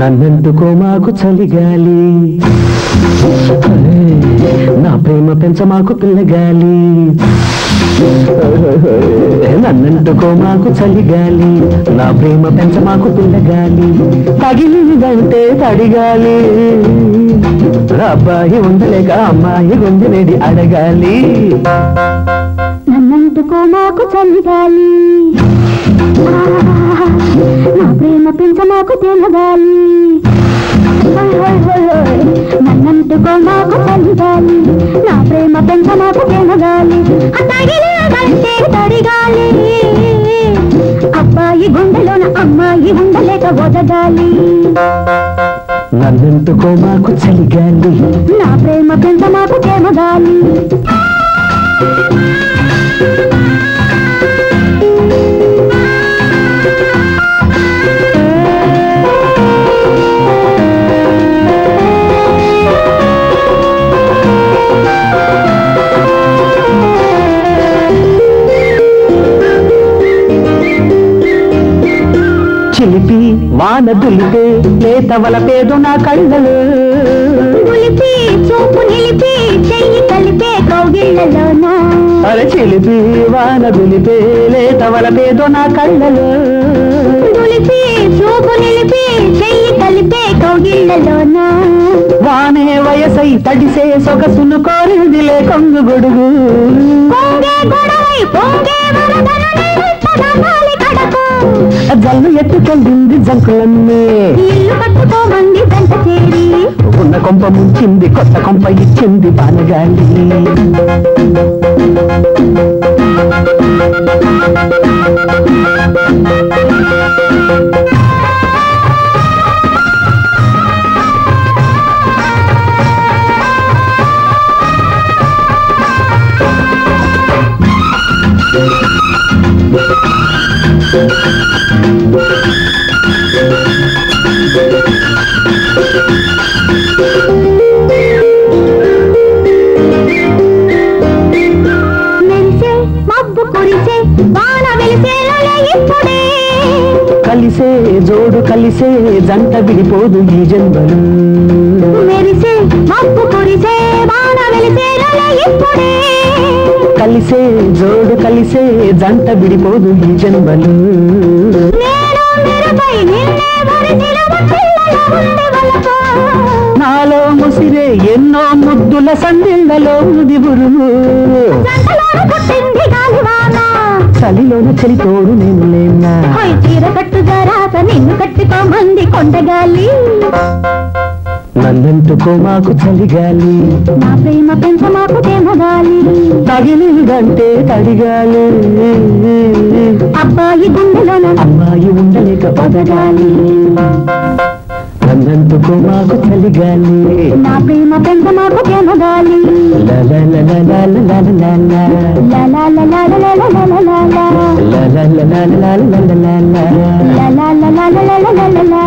నన్నెందుకో మాకు చలిగాలి నా ప్రేమ పెంచ మాకు పిల్లగాలి నన్నెందుకో మాకు చలిగాలి నా ప్రేమ పెంచ మాకు పిల్లగాలి తగిలిందంటే తడిగాలి. అబ్బాయి ఉండలేక అమ్మాయి గుండెనేది అడగాలి. నన్నందుకో మాకు చలిగాలి నా ప్రేమ పెంచ మాకు తెలగాలి నన్నందుకో మాకు చలిగాలి నా ప్రేమ పెంచ మాకు తెలగాలి అబ్బాయి గుండెలోన అమ్మాయి ఉండలేక వదగాలి. నన్నెందుకో మాకు చలిగాలి. నా ప్రేమ పెంచ మాకు తెలగాలి చిలిపి వాన దులిపే లేతవల పేదు నా కళ్ళలో. పులిపి చూపు నిలిపి చెయ్యి కలిపే కౌగిళ్ళలోన. అరే చిలిపి వాన దులిపే లేతవల పేదు నా కళ్ళలో. దులిపి చూపు నిలిపి చెయ్యి కలిపే కౌగిళ్ళలోన. వానే వయసై తడిసే సొగసును కోరిందిలే కొంగు గొడుగు. పొంగే గొడవై పొంగే జల్లు ఎత్తుకెళ్ళింది జంకులన్నీ. ఇల్లు కట్టుకోమంది జంట చేరి. ఉన్న కొంప ముంచింది కొత్త కొంప ఇచ్చింది బానగాలి మెరిసే కలిసే జోడు కలిసే జంట విడిపోదు ఈ జన్మలు. జంట విడిపోదు ఈ జన్మలు. నాలో ముసిరే ఎన్నో ముద్దుల సందిళ్ళలో దిగురుము చలిలోని చలి తోడు నేను లేనా? తీర కట్టుగా రాత నిన్ను కట్టుకోమంది కొండగాలి. నందంతుకో మాకు చలిగాలి నా ప్రేమ పెంచ మాకు తేమగాలి తగిలిందంటే తడిగాలి అబ్బాయి గుండెలోన అబ్బాయి ఉండలేక పదగాలి నందంతుకో మాకు చలిగాలి నా ప్రేమ పెంచ మాకు తేమగాలి లా